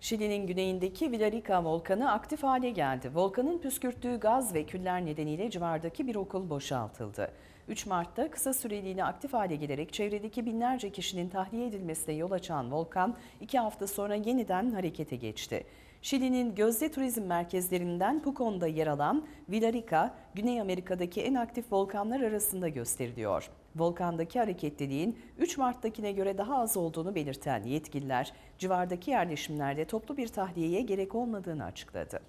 Şili'nin güneyindeki Villarrica volkanı aktif hale geldi. Volkanın püskürttüğü gaz ve küller nedeniyle civardaki bir okul boşaltıldı. 3 Mart'ta kısa süreliğine aktif hale gelerek çevredeki binlerce kişinin tahliye edilmesine yol açan volkan 2 hafta sonra yeniden harekete geçti. Şili'nin gözde turizm merkezlerinden Pucon'da yer alan Villarrica, Güney Amerika'daki en aktif volkanlar arasında gösteriliyor. Volkandaki hareketliliğin 3 Mart'takine göre daha az olduğunu belirten yetkililer, civardaki yerleşimlerde toplu bir tahliyeye gerek olmadığını açıkladı.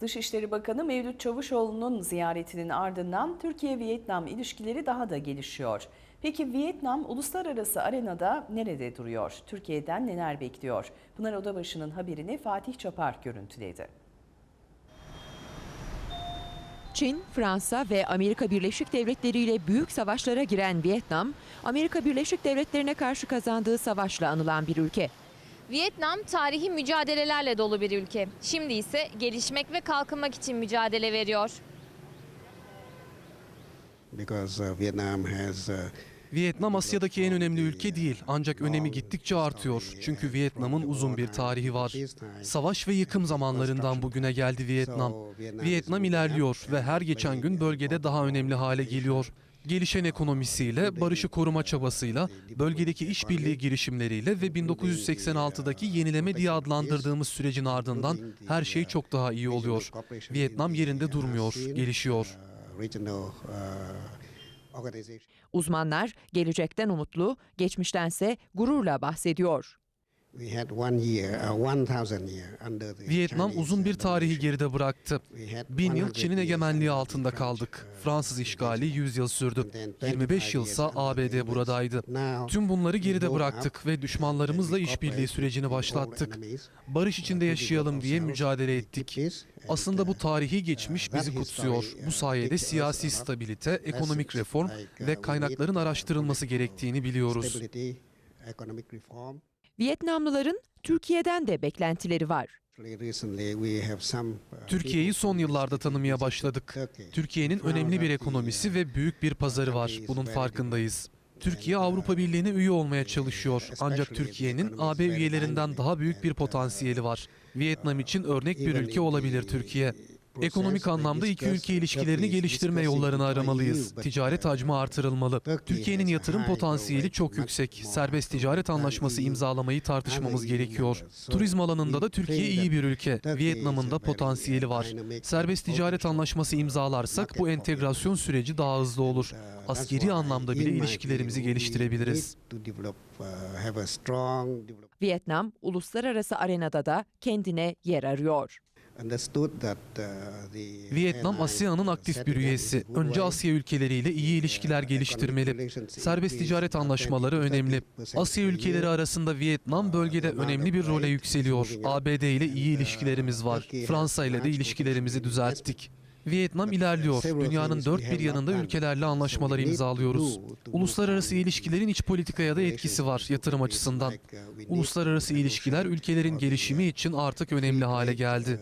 Dışişleri Bakanı Mevlüt Çavuşoğlu'nun ziyaretinin ardından Türkiye-Vietnam ilişkileri daha da gelişiyor. Peki Vietnam uluslararası arenada nerede duruyor? Türkiye'den neler bekliyor? Pınar Odabaşı'nın haberini Fatih Çapar görüntüledi. Çin, Fransa ve Amerika Birleşik Devletleri ile büyük savaşlara giren Vietnam, Amerika Birleşik Devletleri'ne karşı kazandığı savaşla anılan bir ülke. Vietnam tarihi mücadelelerle dolu bir ülke. Şimdi ise gelişmek ve kalkınmak için mücadele veriyor. because uh, Vietnam has uh, Vietnam Asya'daki en önemli ülke değil ancak önemi gittikçe artıyor. Çünkü Vietnam'ın uzun bir tarihi var. Savaş ve yıkım zamanlarından bugüne geldi Vietnam. Vietnam ilerliyor ve her geçen gün bölgede daha önemli hale geliyor. Gelişen ekonomisiyle, barışı koruma çabasıyla, bölgedeki işbirliği girişimleriyle ve 1986'daki yenileme diye adlandırdığımız sürecin ardından her şey çok daha iyi oluyor. Vietnam yerinde durmuyor, gelişiyor. Uzmanlar gelecekten umutlu, geçmiştense gururla bahsediyor. Vietnam uzun bir uh, tarihi geride bıraktı. Bin yıl 100 Çin'in egemenliği altında kaldık. uh, Fransız işgali 100 yıl sürdü. 25 yılsa ABD buradaydı. Tüm bunları geride bıraktık ve düşmanlarımızla işbirliği sürecini başlattık. Barış içinde yaşayalım diye mücadele ettik. Aslında bu tarihi geçmiş bizi kutsuyor. Bu uh, sayede siyasi stabilite, ekonomik reform uh, ve kaynakların uh, araştırılması gerektiğini biliyoruz. Vietnamlıların Türkiye'den de beklentileri var. Uh, Türkiye'yi son yıllarda tanımaya başladık. Türkiye'nin önemli bir ekonomisi ve büyük bir pazarı var. Bunun farkındayız. Türkiye uh, Avrupa Birliği'ne üye olmaya çalışıyor. Ancak Türkiye'nin AB üyelerinden daha büyük bir uh, potansiyeli var. Vietnam için örnek bir ülke olabilir Türkiye. Ekonomik anlamda iki ülke ilişkilerini geliştirme yollarını aramalıyız. Ticaret hacmi artırılmalı. Türkiye'nin yatırım potansiyeli çok yüksek. Serbest ticaret anlaşması imzalamayı tartışmamız gerekiyor. Turizm alanında da Türkiye iyi bir ülke. Vietnam'ın da potansiyeli var. Serbest ticaret anlaşması imzalarsak bu entegrasyon süreci daha hızlı olur. Uh, Askeri anlamda bile ilişkilerimizi geliştirebiliriz. uh, Vietnam uluslararası arenada da kendine yer arıyor. Uh, Vietnam ASEAN'ın aktif bir üyesi. Önce. Asya ülkeleriyle iyi ilişkiler Uh, geliştirmeli. Serbest ticaret anlaşmaları 20 to önemli. 30% Asya ülkeleri arasında Vietnam bölgede amount önemli bir role yükseliyor. ABD ile iyi uh, ilişkilerimiz var. Fransa ile de ilişkilerimizi düzelttik. Vietnam ilerliyor. Dünyanın dört bir yanında ülkelerle to imzalıyoruz. Uluslararası ilişkilerin iç politikaya da etkisi var yatırım açısından. Uh, Uluslararası ilişkiler ülkelerin gelişimi uh, için artık önemli hale geldi.